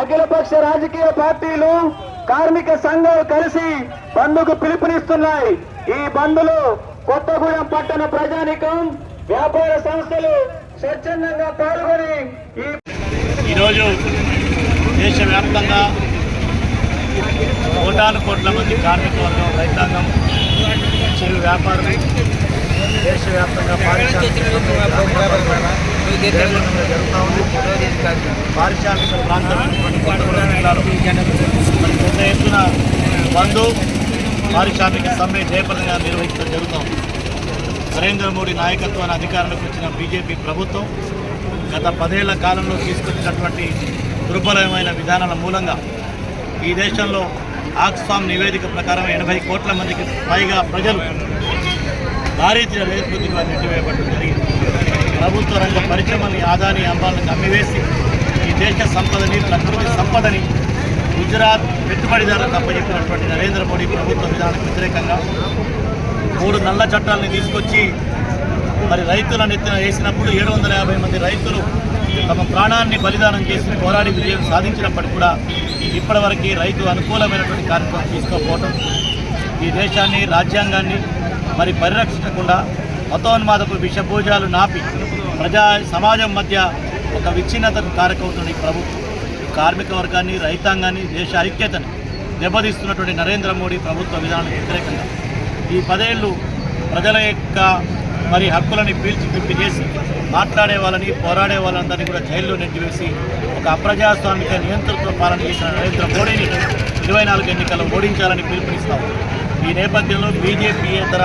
అఖిలపక్ష రాజకీయ పార్టీలు కార్మిక సంఘాలు కలిసి బంధుకు పిలుపునిస్తున్నాయి. ఈ బంధులు కొత్తగూడెం పట్టణ ప్రజానికం వ్యాపార సంస్థలు స్వచ్ఛందంగా పాల్గొని ఈ ఈరోజు దేశవ్యాప్తంగా కోటాను కోట్ల మంది కార్మిక వర్గం రైతాంగం చిరు వ్యాపారం దేశవ్యాప్తంగా పారిశ్రామిక జరుగుతూ ఉంది పారిశ్రామిక ప్రాంతం జిల్లాలో. మరి పెద్ద ఎత్తున బంధు పారిశ్రామిక సమ్మె జయప్రదంగా నిర్వహించడం జరుగుతాం. నరేంద్ర మోడీ నాయకత్వాన్ని అధికారంలోకి వచ్చిన బీజేపీ ప్రభుత్వం గత పదేళ్ళ కాలంలో తీసుకొచ్చినటువంటి దుర్బలమైన విధానాల మూలంగా ఈ దేశంలో ఆక్స్ఫామ్ నివేదిక ప్రకారం ఎనభై కోట్ల మందికి పైగా ప్రజలు దారిద్ర్య రేపుగా నెట్టివేయబడడం జరిగింది. ప్రభుత్వ రంగ పరిశ్రమల్ని ఆదాని అంబాలను అమ్మివేసి ఈ దేశ సంపదని ప్రకృతి సంపదని గుజరాత్ పెట్టుబడిదారులకు అప్పచెప్పినటువంటి నరేంద్ర మోడీ ప్రభుత్వ విధానానికి వ్యతిరేకంగా మూడు నల్ల చట్టాలని తీసుకొచ్చి మరి రైతుల నెత్తిన వేసినప్పుడు ఏడు వందల యాభై మంది రైతులు తమ ప్రాణాన్ని బలిదానం చేసి పోరాడి విజయం సాధించినప్పటికీ కూడా ఇప్పటివరకు రైతు అనుకూలమైనటువంటి కార్యక్రమం తీసుకోకపోవటం ఈ దేశాన్ని రాజ్యాంగాన్ని మరి పరిరక్షించకుండా మతోన్మాదపు విషభూజాలు నాపి ప్రజా సమాజం మధ్య ఒక విచ్ఛిన్నతకు కారకవుతున్న ఈ ప్రభుత్వం. కార్మిక వర్గాన్ని రైతాంగాన్ని దేశ ఐక్యతను దెబ్బతీస్తున్నటువంటి నరేంద్ర మోడీ ప్రభుత్వ విధానానికి వ్యతిరేకంగా ఈ పదేళ్ళు ప్రజల యొక్క మరి హక్కులని పీల్చి పిప్పి చేసి మాట్లాడే వాళ్ళని పోరాడే వాళ్ళందరినీ కూడా జైల్లో నెట్టివేసి ఒక అప్రజాస్వామిక నియంతృత్వ పాలన చేసిన నరేంద్ర మోడీని ఇరవై నాలుగు ఎన్నికల్లో ఓడించాలని పిలుపునిస్తాం ఈ నేపథ్యంలో బీజేపీయేతర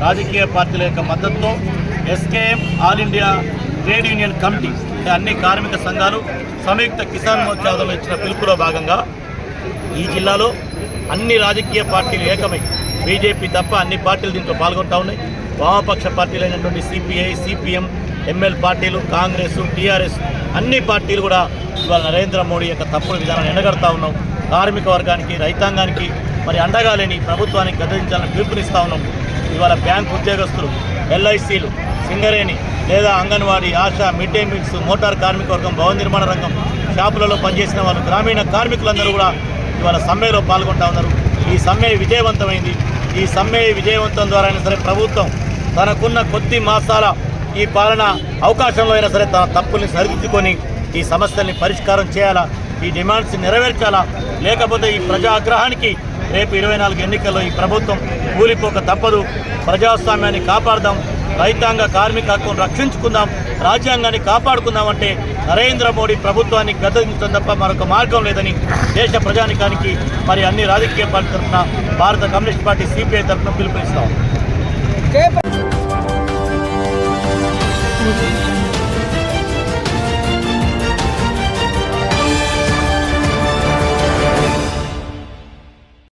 రాజకీయ పార్టీల యొక్క మద్దతుతో SKM all India trade union committee అన్ని కార్మిక సంఘాలు సంయుక్త కిసాన్ మోర్చాలో ఇచ్చిన పిలుపులో భాగంగా ఈ జిల్లాలో అన్ని రాజకీయ పార్టీలు ఏకమై బీజేపీ తప్ప అన్ని పార్టీలు దీంట్లో పాల్గొంటా ఉన్నాయి. వామపక్ష పార్టీలైనటువంటి సిపిఐ సిపిఎం ఎంఎల్ పార్టీలు కాంగ్రెస్ టీఆర్ఎస్ అన్ని పార్టీలు కూడా ఇవాళ నరేంద్ర మోడీ యొక్క తప్పుడు విధానాన్ని ఎండగడతా ఉన్నాం. కార్మిక వర్గానికి రైతాంగానికి మరి అండగా లేని ప్రభుత్వానికి గద్దించాలని పిలుపునిస్తా ఉన్నాం. ఇవాళ బ్యాంక్ ఉద్యోగస్తులు ఎల్ఐసీలు సింగరేణి లేదా anganwadi ASHA mid day meals motor కార్మిక వర్గం భవన నిర్మాణ రంగం షాపులలో పనిచేసిన వాళ్ళు గ్రామీణ కార్మికులందరూ కూడా ఇవాళ సమ్మెలో పాల్గొంటా ఉన్నారు. ఈ సమ్మె విజయవంతమైంది. ఈ సమ్మె విజయవంతం ద్వారా అయినా సరే ప్రభుత్వం తనకున్న కొద్ది మాసాల ఈ పాలన అవకాశంలో అయినా సరే తన తప్పుల్ని సరిదిద్దుకొని ఈ సమస్యల్ని పరిష్కారం చేయాలా ఈ డిమాండ్స్ నెరవేర్చాలా లేకపోతే ఈ ప్రజా ఆగ్రహానికి రేపు ఇరవై నాలుగు ఎన్నికల్లో ఈ ప్రభుత్వం కూలిపోక తప్పదు. ప్రజాస్వామ్యాన్ని కాపాడదాం. రైతాంగ కార్మిక హక్కును రక్షించుకుందాం రాజ్యాంగాన్ని కాపాడుకుందామంటే నరేంద్ర మోడీ ప్రభుత్వాన్ని గద్దించడం తప్ప మరొక మార్గం లేదని దేశ ప్రజానికానికి మరి అన్ని రాజకీయ పార్టీ తరఫున భారత కమ్యూనిస్ట్ పార్టీ సిపిఐ తరఫున పిలుపునిస్తాం.